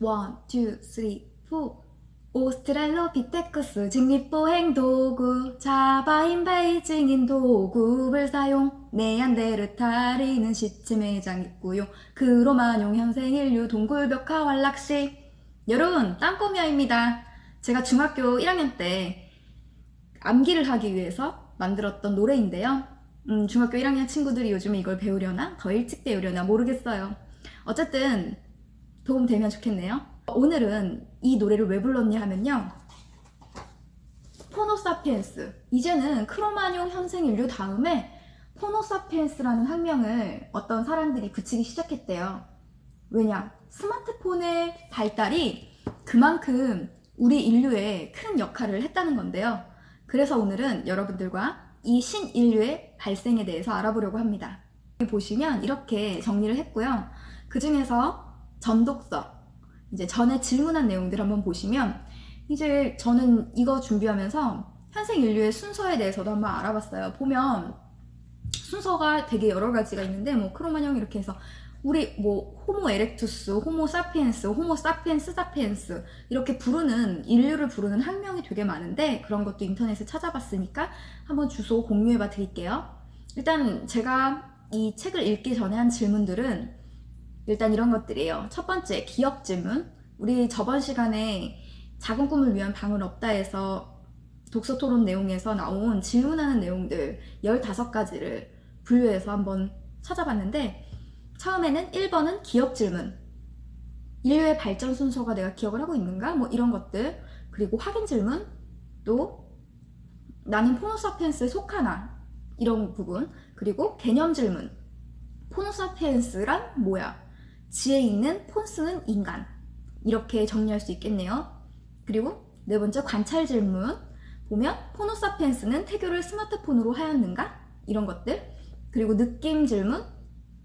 원, 투, 쓰리, 포. 오스트랄로피테쿠스 직립보행 도구. 자바인 베이징인 도구를 사용. 네안데르탈인은 시체 매장 있고요. 그로마뇽 현생 인류 동굴벽화 활락시. 여러분 땅꼬미아입니다. 제가 중학교 1학년 때 암기를 하기 위해서 만들었던 노래인데요. 음, 중학교 1학년 친구들이 요즘에 이걸 배우려나? 더 일찍 배우려나 모르겠어요. 어쨌든 도움되면 좋겠네요 오늘은 이 노래를 왜 불렀냐 하면요. 포노사피엔스. 이제는 크로마뇽 현생 인류 다음에 포노사피엔스라는 학명을 어떤 사람들이 붙이기 시작했대요. 왜냐? 스마트폰의 발달이 그만큼 우리 인류에 큰 역할을 했다는 건데요. 그래서 오늘은 여러분들과 이 신인류의 발생에 대해서 알아보려고 합니다. 보시면 이렇게 정리를 했고요. 그 중에서 전독서, 이제 전에 질문한 내용들 한번 보시면 이제 저는 이거 준비하면서 현생 인류의 순서에 대해서도 한번 알아봤어요. 보면 순서가 되게 여러 가지가 있는데 뭐 크로마뇽 이렇게 해서 우리 뭐 호모 에렉투스, 호모 사피엔스, 호모 사피엔스 사피엔스 이렇게 부르는 인류를 부르는 학명이 되게 많은데 그런 것도 인터넷에 찾아봤으니까 한번 주소 공유해 봐 드릴게요. 일단 제가 이 책을 읽기 전에 한 질문들은 일단 이런 것들이에요. 첫 번째, 기억 질문. 우리 저번 시간에 작은 꿈을 위한 방은 없다에서 독서 토론 내용에서 나온 질문하는 내용들 15가지를 분류해서 한번 찾아봤는데 처음에는 1번은 기억 질문. 인류의 발전 순서가 내가 기억을 하고 있는가? 뭐 이런 것들. 그리고 확인 질문. 또 나는 포노사피엔스에 속하나? 이런 부분. 그리고 개념 질문. 포노사피엔스란 뭐야? 지혜 있는 폰스는 인간. 이렇게 정리할 수 있겠네요. 그리고 네 번째 관찰 질문. 보면 포노사피엔스는 태교를 스마트폰으로 하였는가? 이런 것들. 그리고 느낌 질문.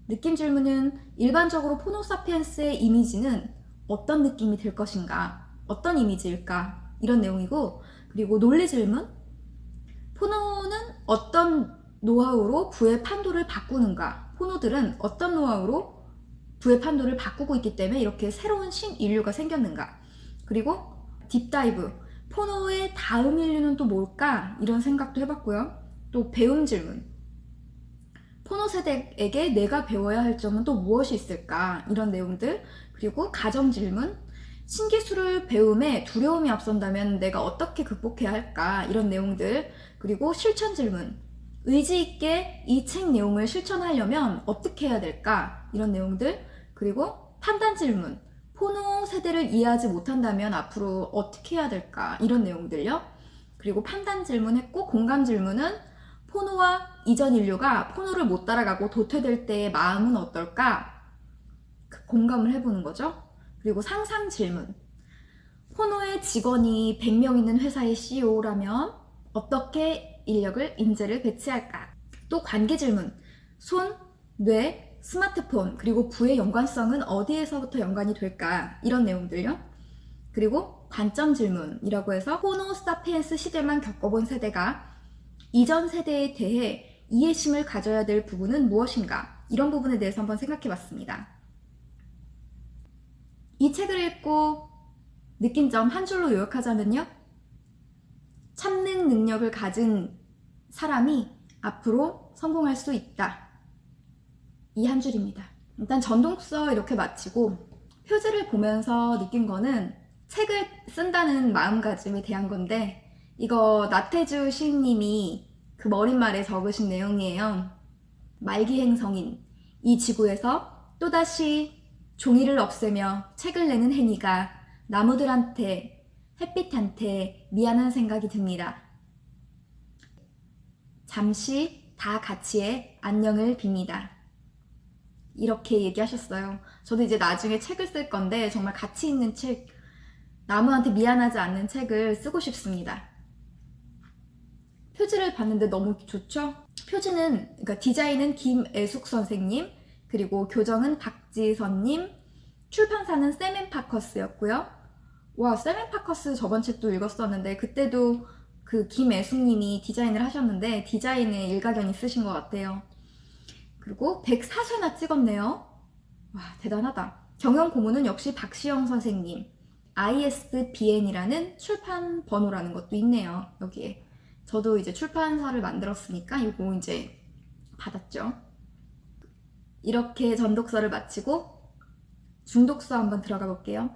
느낌 질문은 일반적으로 포노사피엔스의 이미지는 어떤 느낌이 될 것인가? 어떤 이미지일까? 이런 내용이고. 그리고 논리 질문. 포노는 어떤 노하우로 부의 판도를 바꾸는가? 포노들은 어떤 노하우로 부의 판도를 바꾸고 있기 때문에 이렇게 새로운 신인류가 생겼는가. 그리고 딥다이브. 포노의 다음 인류는 또 뭘까? 이런 생각도 해봤고요. 또 배움 질문. 포노 세대에게 내가 배워야 할 점은 또 무엇이 있을까? 이런 내용들. 그리고 가정 질문. 신기술을 배움에 두려움이 앞선다면 내가 어떻게 극복해야 할까? 이런 내용들. 그리고 실천 질문. 의지 있게 이 책 내용을 실천하려면 어떻게 해야 될까? 이런 내용들. 그리고 판단 질문. 포노 세대를 이해하지 못한다면 앞으로 어떻게 해야 될까? 이런 내용들요. 그리고 판단 질문했고 공감 질문은 포노와 이전 인류가 포노를 못 따라가고 도태될 때의 마음은 어떨까? 그 공감을 해보는 거죠. 그리고 상상 질문. 포노의 직원이 100명 있는 회사의 CEO라면 어떻게 인력을, 인재를 배치할까? 또 관계 질문. 손, 뇌, 스마트폰, 그리고 부의 연관성은 어디에서부터 연관이 될까? 이런 내용들요. 그리고 관점 질문이라고 해서 호노 사피엔스 시대만 겪어본 세대가 이전 세대에 대해 이해심을 가져야 될 부분은 무엇인가? 이런 부분에 대해서 한번 생각해 봤습니다. 이 책을 읽고 느낀 점 한 줄로 요약하자면요. 참는 능력을 가진 사람이 앞으로 성공할 수 있다. 이 한 줄입니다. 일단 전독서 이렇게 마치고 표지를 보면서 느낀 거는 책을 쓴다는 마음가짐에 대한 건데 이거 나태주 시인님이 그 머릿말에 적으신 내용이에요. 말기행 성인 이 지구에서 또다시 종이를 없애며 책을 내는 행위가 나무들한테 햇빛한테 미안한 생각이 듭니다. 잠시 다 같이의 안녕을 빕니다. 이렇게 얘기하셨어요. 저도 이제 나중에 책을 쓸 건데 정말 가치 있는 책, 나무한테 미안하지 않는 책을 쓰고 싶습니다. 표지를 봤는데 너무 좋죠? 표지는, 그러니까 디자인은 김애숙 선생님, 그리고 교정은 박지선님, 출판사는 세멘 파커스였고요. 와, 세멘 파커스 저번 책도 읽었었는데 그때도 그 김애숙님이 디자인을 하셨는데 디자인에 일가견이 쓰신 것 같아요. 그리고 104쇄나 찍었네요. 와, 대단하다. 경영 고문은 역시 박시영 선생님 ISBN이라는 출판 번호라는 것도 있네요. 여기에 저도 이제 출판사를 만들었으니까 이거 이제 받았죠. 이렇게 전독서를 마치고 중독서 한번 들어가 볼게요.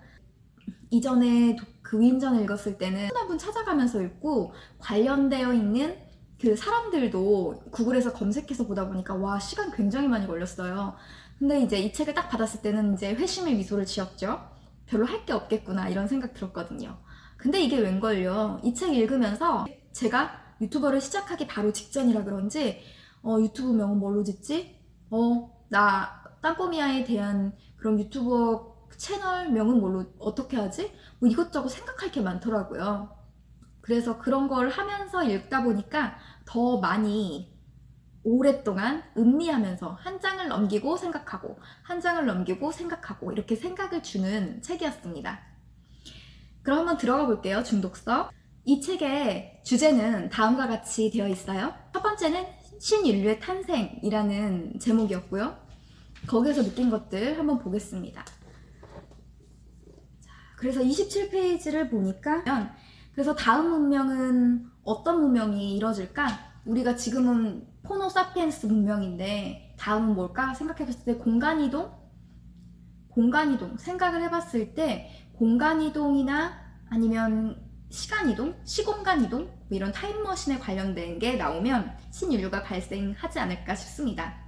이전에 도- 그 윈전을 읽었을 때는 한분 찾아가면서 읽고 관련되어 있는 그 사람들도 구글에서 검색해서 보다 보니까 와 시간 굉장히 많이 걸렸어요. 근데 이제 이 책을 딱 받았을 때는 이제 회심의 미소를 지었죠. 별로 할 게 없겠구나 이런 생각 들었거든요. 근데 이게 웬걸요. 이 책 읽으면서 제가 유튜버를 시작하기 바로 직전이라 그런지 어, 유튜브 명은 뭘로 짓지? 어, 나 땅꼬미아에 대한 그런 유튜버 채널 명은 뭘로 어떻게 하지? 뭐 이것저것 생각할 게 많더라고요. 그래서 그런 걸 하면서 읽다 보니까 더 많이 오랫동안 음미하면서 한 장을 넘기고 생각하고 한 장을 넘기고 생각하고 이렇게 생각을 주는 책이었습니다. 그럼 한번 들어가 볼게요. 중독서. 이 책의 주제는 다음과 같이 되어 있어요. 첫 번째는 신인류의 탄생이라는 제목이었고요. 거기에서 느낀 것들 한번 보겠습니다. 자, 그래서 27페이지를 보니까 그래서 다음 문명은 어떤 문명이 이뤄질까? 우리가 지금은 포노 사피엔스 문명인데 다음은 뭘까 생각해봤을 때 공간 이동? 공간 이동 생각을 해봤을 때 공간 이동이나 아니면 시간 이동, 시공간 이동 뭐 이런 타임머신에 관련된 게 나오면 신인류가 발생하지 않을까 싶습니다.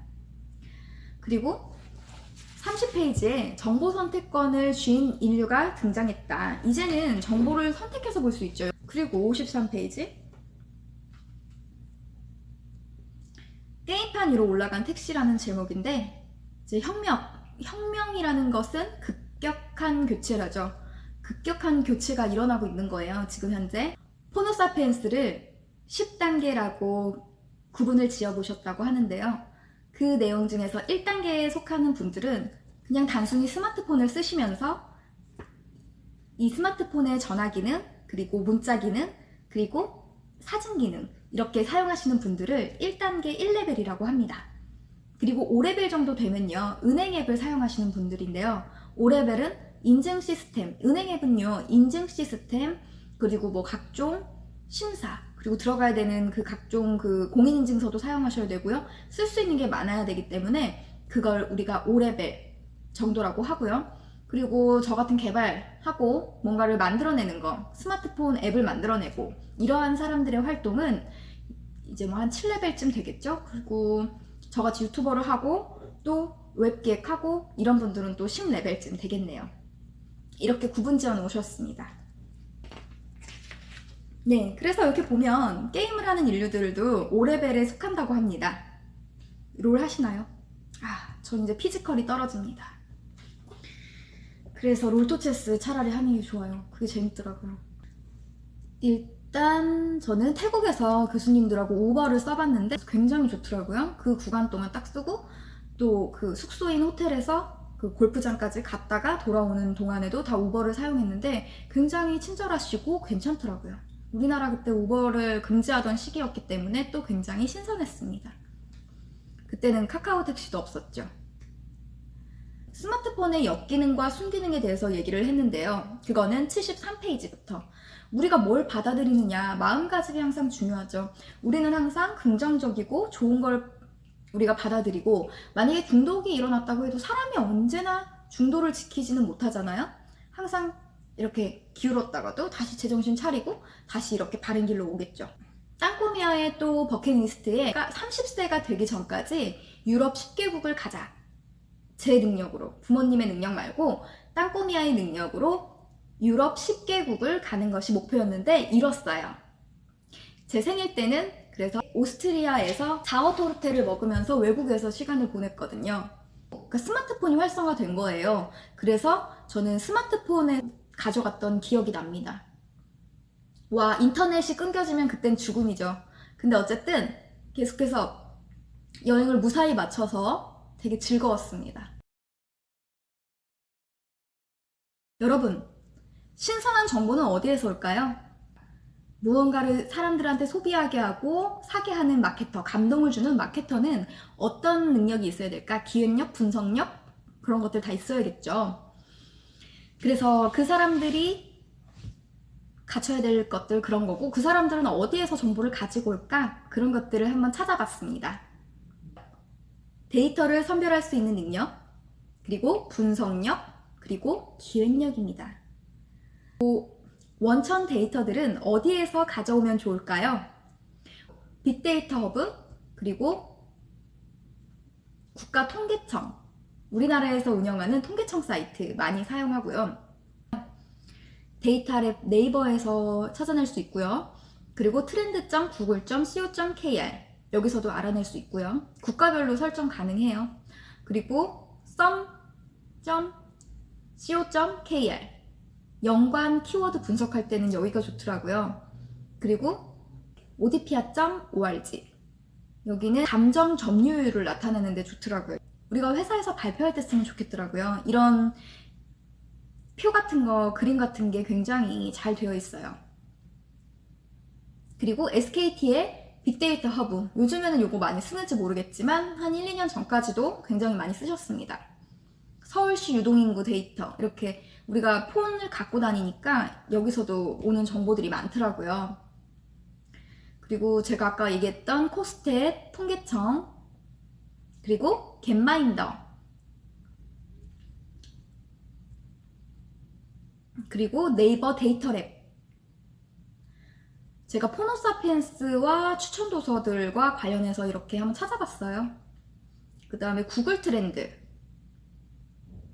그리고 30페이지에 정보 선택권을 쥔 인류가 등장했다. 이제는 정보를 선택해서 볼 수 있죠. 그리고 53페이지 게임판 위로 올라간 택시라는 제목인데 이제 혁명, 혁명이라는 것은 급격한 교체라죠. 급격한 교체가 일어나고 있는 거예요. 지금 현재 포노사피엔스를 10단계라고 구분을 지어 보셨다고 하는데요. 그 내용 중에서 1단계에 속하는 분들은 그냥 단순히 스마트폰을 쓰시면서 이 스마트폰의 전화 기능, 그리고 문자 기능, 그리고 사진 기능 이렇게 사용하시는 분들을 1단계 1레벨이라고 합니다. 그리고 5레벨 정도 되면요. 은행 앱을 사용하시는 분들인데요. 5레벨은 인증 시스템, 은행 앱은요. 인증 시스템, 그리고 뭐 각종 심사, 그리고 들어가야 되는 그 각종 그 공인인증서도 사용하셔야 되고요. 쓸 수 있는 게 많아야 되기 때문에 그걸 우리가 5레벨 정도라고 하고요. 그리고 저 같은 개발하고 뭔가를 만들어내는 거, 스마트폰 앱을 만들어내고 이러한 사람들의 활동은 이제 뭐 한 7레벨쯤 되겠죠? 그리고 저같이 유튜버를 하고 또 웹기획하고 이런 분들은 또 10레벨쯤 되겠네요. 이렇게 구분 지어 놓으셨습니다. 네, 그래서 이렇게 보면 게임을 하는 인류들도 5레벨에 속한다고 합니다. 롤 하시나요? 아, 전 이제 피지컬이 떨어집니다. 그래서 롤토체스 차라리 하는 게 좋아요. 그게 재밌더라고요. 일단 저는 태국에서 교수님들하고 우버를 써봤는데 굉장히 좋더라고요. 그 구간 동안 딱 쓰고 또 그 숙소인 호텔에서 그 골프장까지 갔다가 돌아오는 동안에도 다 우버를 사용했는데 굉장히 친절하시고 괜찮더라고요. 우리나라 그때 우버를 금지하던 시기였기 때문에 또 굉장히 신선했습니다. 그때는 카카오 택시도 없었죠. 스마트폰의 역기능과 순기능에 대해서 얘기를 했는데요. 그거는 73페이지부터. 우리가 뭘 받아들이느냐, 마음가짐이 항상 중요하죠. 우리는 항상 긍정적이고 좋은 걸 우리가 받아들이고, 만약에 중독이 일어났다고 해도 사람이 언제나 중도를 지키지는 못하잖아요? 항상 이렇게 기울었다가도 다시 제정신 차리고 다시 이렇게 바른 길로 오겠죠. 땅꼬미아의 또 버킷리스트에 30세가 되기 전까지 유럽 10개국을 가자. 제 능력으로, 부모님의 능력 말고 땅꼬미아의 능력으로 유럽 10개국을 가는 것이 목표였는데 이뤘어요. 제 생일 때는 그래서 오스트리아에서 자어토르테를 먹으면서 외국에서 시간을 보냈거든요. 그러니까 스마트폰이 활성화된 거예요. 그래서 저는 스마트폰에 가져갔던 기억이 납니다. 와, 인터넷이 끊겨지면 그땐 죽음이죠. 근데 어쨌든 계속해서 여행을 무사히 마쳐서 되게 즐거웠습니다. 여러분, 신선한 정보는 어디에서 올까요? 무언가를 사람들한테 소비하게 하고 사게 하는 마케터, 감동을 주는 마케터는 어떤 능력이 있어야 될까? 기획력, 분석력, 그런 것들 다 있어야겠죠. 그래서 그 사람들이 갖춰야 될 것들 그런 거고 그 사람들은 어디에서 정보를 가지고 올까 그런 것들을 한번 찾아봤습니다. 데이터를 선별할 수 있는 능력, 그리고 분석력, 그리고 기획력입니다. 원천 데이터들은 어디에서 가져오면 좋을까요? 빅데이터 허브, 그리고 국가통계청, 우리나라에서 운영하는 통계청 사이트 많이 사용하고요. 데이터랩 네이버에서 찾아낼 수 있고요. 그리고 trend.google.co.kr 여기서도 알아낼 수 있고요. 국가별로 설정 가능해요. 그리고 sum.co.kr 연관 키워드 분석할 때는 여기가 좋더라고요. 그리고 odpia.org 여기는 감정 점유율을 나타내는데 좋더라고요. 우리가 회사에서 발표할 때 쓰면 좋겠더라고요. 이런 표 같은 거, 그림 같은 게 굉장히 잘 되어 있어요. 그리고 SKT의 빅데이터 허브. 요즘에는 이거 많이 쓰는지 모르겠지만 한 1, 2년 전까지도 굉장히 많이 쓰셨습니다. 서울시 유동인구 데이터. 이렇게 우리가 폰을 갖고 다니니까 여기서도 오는 정보들이 많더라고요. 그리고 제가 아까 얘기했던 코스텟 통계청 그리고 겟마인더 그리고 네이버 데이터랩 제가 포노사피엔스와 추천 도서들과 관련해서 이렇게 한번 찾아봤어요. 그 다음에 구글 트렌드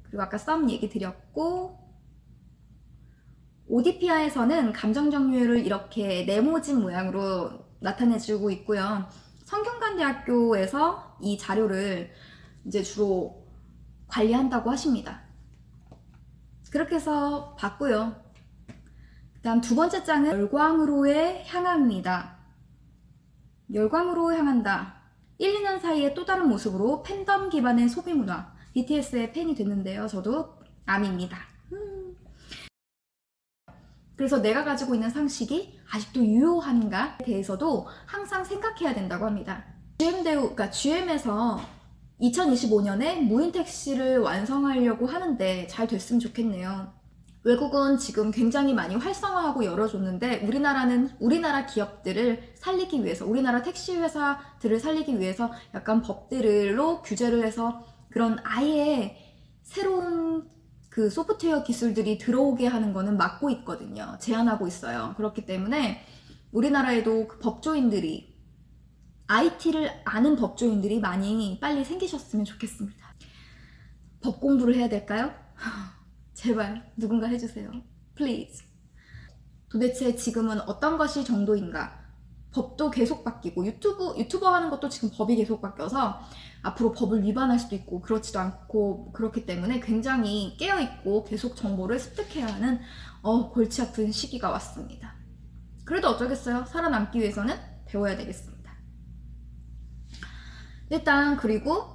그리고 아까 썸 얘기 드렸고 오디피아에서는 감정 정률을 이렇게 네모진 모양으로 나타내주고 있고요. 성균관대학교에서 이 자료를 이제 주로 관리한다고 하십니다. 그렇게 해서 봤고요. 그다음 두 번째 장은 열광으로의 향합니다. 열광으로 향한다. 1, 2년 사이에 또 다른 모습으로 팬덤 기반의 소비 문화. BTS의 팬이 됐는데요. 저도 암입니다. 음. 그래서 내가 가지고 있는 상식이 아직도 유효한가에 대해서도 항상 생각해야 된다고 합니다. GM대우, 그러니까 GM에서 2025년에 무인 택시를 완성하려고 하는데 잘 됐으면 좋겠네요. 외국은 지금 굉장히 많이 활성화하고 열어줬는데 우리나라는 우리나라 기업들을 살리기 위해서 우리나라 택시 회사들을 살리기 위해서 약간 법들로 규제를 해서 그런 아예 새로운 그 소프트웨어 기술들이 들어오게 하는 거는 막고 있거든요. 제한하고 있어요. 그렇기 때문에 우리나라에도 그 법조인들이 IT를 아는 법조인들이 많이 빨리 생기셨으면 좋겠습니다. 법 공부를 해야 될까요? 제발 누군가 해주세요. Please. 도대체 지금은 어떤 것이 정도인가? 법도 계속 바뀌고 유튜브 유튜버 하는 것도 지금 법이 계속 바뀌어서 앞으로 법을 위반할 수도 있고 그렇지도 않고 그렇기 때문에 굉장히 깨어 있고 계속 정보를 습득해야 하는 어, 골치 아픈 시기가 왔습니다. 그래도 어쩌겠어요. 살아남기 위해서는 배워야 되겠습니다. 일단 그리고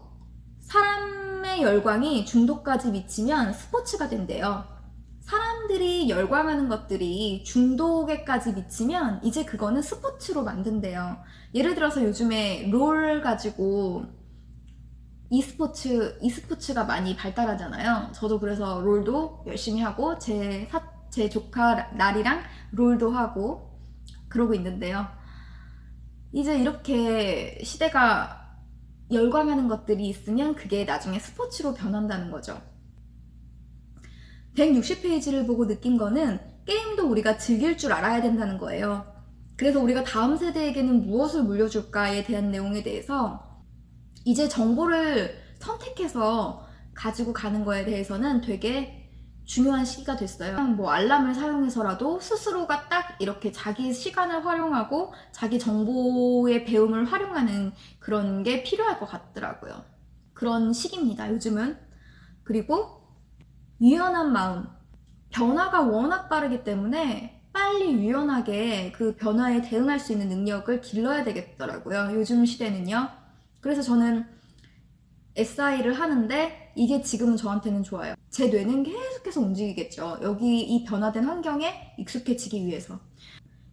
사람의 열광이 중독까지 미치면 스포츠가 된대요. 사람들이 열광하는 것들이 중독에까지 미치면 이제 그거는 스포츠로 만든대요. 예를 들어서 요즘에 롤 가지고 e스포츠, e스포츠가 많이 발달하잖아요. 저도 그래서 롤도 열심히 하고 제, 사, 제 조카 날이랑 롤도 하고 그러고 있는데요. 이제 이렇게 시대가 열광하는 것들이 있으면 그게 나중에 스포츠로 변한다는 거죠. 160페이지를 보고 느낀 거는 게임도 우리가 즐길 줄 알아야 된다는 거예요. 그래서 우리가 다음 세대에게는 무엇을 물려줄까에 대한 내용에 대해서 이제 정보를 선택해서 가지고 가는 거에 대해서는 되게 중요한 시기가 됐어요. 뭐 알람을 사용해서라도 스스로가 딱 이렇게 자기 시간을 활용하고 자기 정보의 배움을 활용하는 그런 게 필요할 것 같더라고요. 그런 시기입니다, 요즘은. 그리고 유연한 마음. 변화가 워낙 빠르기 때문에 빨리 유연하게 그 변화에 대응할 수 있는 능력을 길러야 되겠더라고요. 요즘 시대는요. 그래서 저는 SI를 하는데 이게 지금은 저한테는 좋아요. 제 뇌는 계속해서 움직이겠죠. 여기 이 변화된 환경에 익숙해지기 위해서.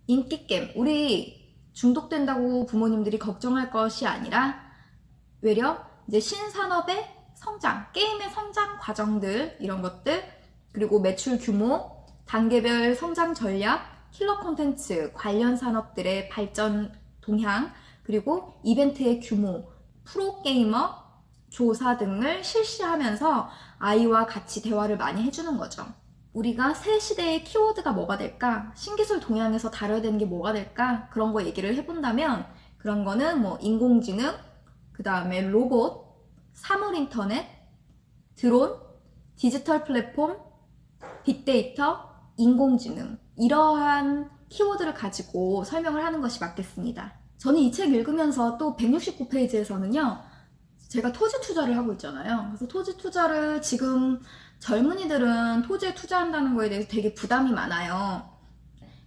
인기게임. 우리 중독된다고 부모님들이 걱정할 것이 아니라 외려 이제 신산업의 성장, 게임의 성장 과정들 이런 것들 그리고 매출 규모, 단계별 성장 전략, 킬러 콘텐츠, 관련 산업들의 발전 동향, 그리고 이벤트의 규모, 프로게이머, 조사 등을 실시하면서 아이와 같이 대화를 많이 해주는 거죠. 우리가 새 시대의 키워드가 뭐가 될까? 신기술 동향에서 다뤄야 되는 게 뭐가 될까? 그런 거 얘기를 해본다면 그런 거는 뭐 인공지능, 그 다음에 로봇, 사물 인터넷, 드론, 디지털 플랫폼, 빅데이터, 인공지능 이러한 키워드를 가지고 설명을 하는 것이 맞겠습니다. 저는 이 책 읽으면서 또 169페이지에서는요. 제가 토지 투자를 하고 있잖아요. 그래서 토지 투자를 지금 젊은이들은 토지에 투자한다는 거에 대해서 되게 부담이 많아요.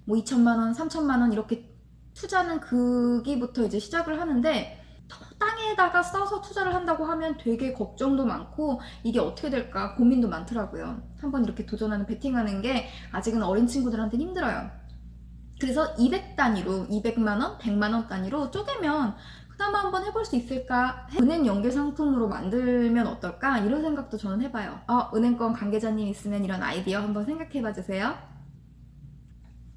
뭐 2천만 원, 3천만 원 이렇게 투자는 그기부터 이제 시작을 하는데 땅에다가 써서 투자를 한다고 하면 되게 걱정도 많고 이게 어떻게 될까 고민도 많더라고요. 한번 이렇게 도전하는 베팅하는 게 아직은 어린 친구들한테는 힘들어요. 그래서 200 단위로 200만 원, 100만 원 단위로 쪼개면 그나마 한번 해볼 수 있을까? 은행 연계 상품으로 만들면 어떨까? 이런 생각도 저는 해봐요. 어, 은행권 관계자님 있으면 이런 아이디어 한번 생각해봐 주세요.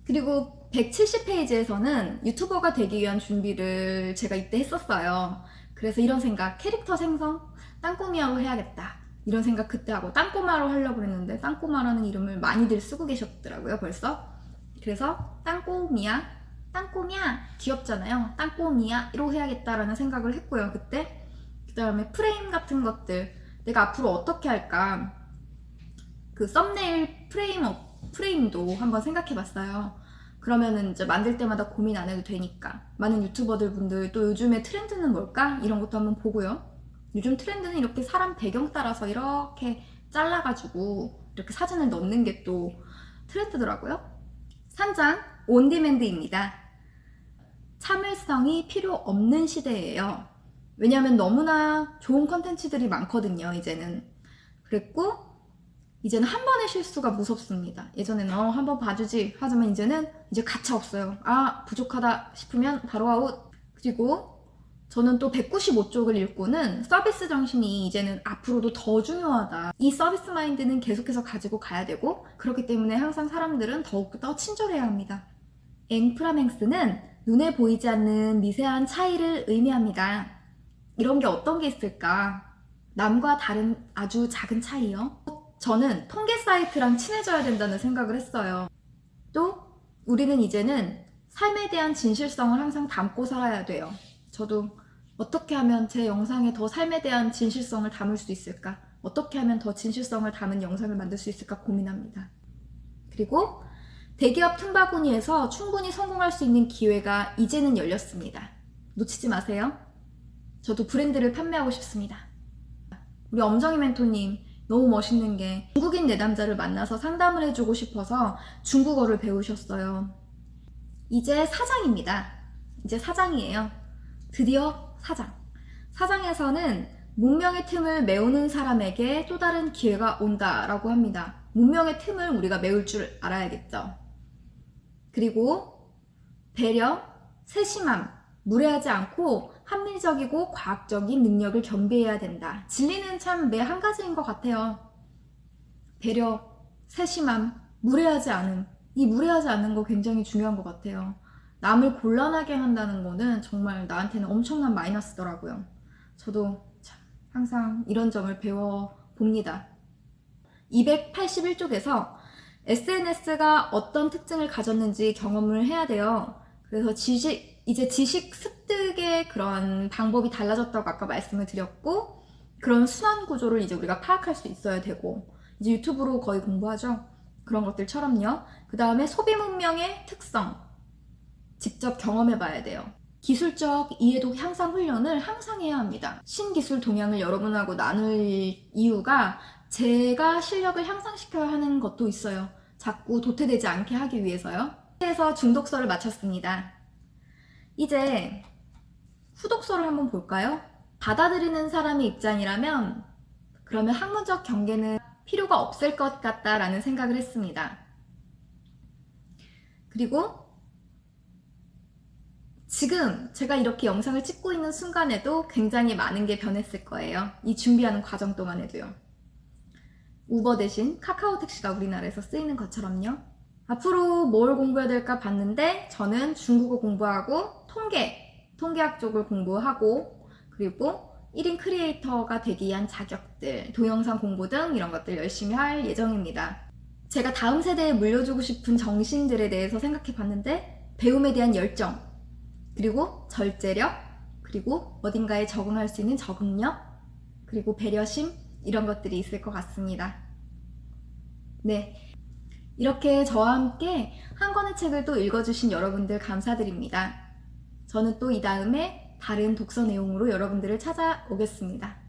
그리고 170페이지에서는 유튜버가 되기 위한 준비를 제가 이때 했었어요. 그래서 이런 생각, 캐릭터 생성, 땅꼬미야로 해야겠다. 이런 생각 그때 하고 땅꼬마로 하려고 했는데 땅꼬마라는 이름을 많이들 쓰고 계셨더라고요, 벌써. 그래서 땅꼬미야, 땅꼬미야 귀엽잖아요. 땅꼬미야로 해야겠다라는 생각을 했고요, 그때. 그 다음에 프레임 같은 것들 내가 앞으로 어떻게 할까? 그 썸네일 프레임 프레임도 한번 생각해 봤어요. 그러면은 이제 만들 때마다 고민 안 해도 되니까. 많은 유튜버들 분들 또 요즘에 트렌드는 뭘까? 이런 것도 한번 보고요. 요즘 트렌드는 이렇게 사람 배경 따라서 이렇게 잘라가지고 이렇게 사진을 넣는 게 또 트렌드더라고요. 3장 온디맨드입니다. 참을성이 필요 없는 시대예요. 왜냐하면 너무나 좋은 컨텐츠들이 많거든요, 이제는. 그랬고, 이제는 한 번의 실수가 무섭습니다. 예전에는 어, 한번 봐주지. 하지만 이제는 이제 가차 없어요. 아, 부족하다 싶으면 바로 아웃. 그리고 저는 또 195쪽을 읽고는 서비스 정신이 이제는 앞으로도 더 중요하다. 이 서비스 마인드는 계속해서 가지고 가야 되고, 그렇기 때문에 항상 사람들은 더욱더 친절해야 합니다. 앵프라맹스는 눈에 보이지 않는 미세한 차이를 의미합니다. 이런 게 어떤 게 있을까? 남과 다른 아주 작은 차이요. 저는 통계 사이트랑 친해져야 된다는 생각을 했어요. 또 우리는 이제는 삶에 대한 진실성을 항상 담고 살아야 돼요. 저도 어떻게 하면 제 영상에 더 삶에 대한 진실성을 담을 수 있을까? 어떻게 하면 더 진실성을 담은 영상을 만들 수 있을까 고민합니다. 그리고 대기업 틈바구니에서 충분히 성공할 수 있는 기회가 이제는 열렸습니다. 놓치지 마세요. 저도 브랜드를 판매하고 싶습니다. 우리 엄정희 멘토님 너무 멋있는 게 중국인 내담자를 만나서 상담을 해주고 싶어서 중국어를 배우셨어요. 이제 사장입니다. 이제 사장이에요. 드디어 사장. 사장에서는 문명의 틈을 메우는 사람에게 또 다른 기회가 온다라고 합니다. 문명의 틈을 우리가 메울 줄 알아야겠죠. 그리고 배려, 세심함, 무례하지 않고 합리적이고 과학적인 능력을 겸비해야 된다. 진리는 참 매 한 가지인 것 같아요. 배려, 세심함, 무례하지 않음. 이 무례하지 않는 거 굉장히 중요한 것 같아요. 남을 곤란하게 한다는 거는 정말 나한테는 엄청난 마이너스더라고요. 저도 참 항상 이런 점을 배워 봅니다. 281쪽에서 SNS가 어떤 특징을 가졌는지 경험을 해야 돼요. 그래서 지식, 이제 지식 습득의 그런 방법이 달라졌다고 아까 말씀을 드렸고, 그런 순환 구조를 이제 우리가 파악할 수 있어야 되고, 이제 유튜브로 거의 공부하죠. 그런 것들처럼요. 그 다음에 소비 문명의 특성. 직접 경험해 봐야 돼요. 기술적 이해도 향상 훈련을 항상 해야 합니다. 신기술 동향을 여러분하고 나눌 이유가 제가 실력을 향상시켜야 하는 것도 있어요. 자꾸 도태되지 않게 하기 위해서요. 그래서 중독서를 마쳤습니다. 이제 후독서를 한번 볼까요? 받아들이는 사람의 입장이라면 그러면 학문적 경계는 필요가 없을 것 같다라는 생각을 했습니다. 그리고 지금 제가 이렇게 영상을 찍고 있는 순간에도 굉장히 많은 게 변했을 거예요. 이 준비하는 과정 동안에도요. 우버 대신 카카오 택시가 우리나라에서 쓰이는 것처럼요. 앞으로 뭘 공부해야 될까 봤는데 저는 중국어 공부하고 통계, 통계학 쪽을 공부하고 그리고 1인 크리에이터가 되기 위한 자격들, 동영상 공부 등 이런 것들 열심히 할 예정입니다. 제가 다음 세대에 물려주고 싶은 정신들에 대해서 생각해 봤는데 배움에 대한 열정, 그리고 절제력, 그리고 어딘가에 적응할 수 있는 적응력, 그리고 배려심 이런 것들이 있을 것 같습니다. 네. 이렇게 저와 함께 한 권의 책을 또 읽어주신 여러분들 감사드립니다. 저는 또 이 다음에 다른 독서 내용으로 여러분들을 찾아오겠습니다.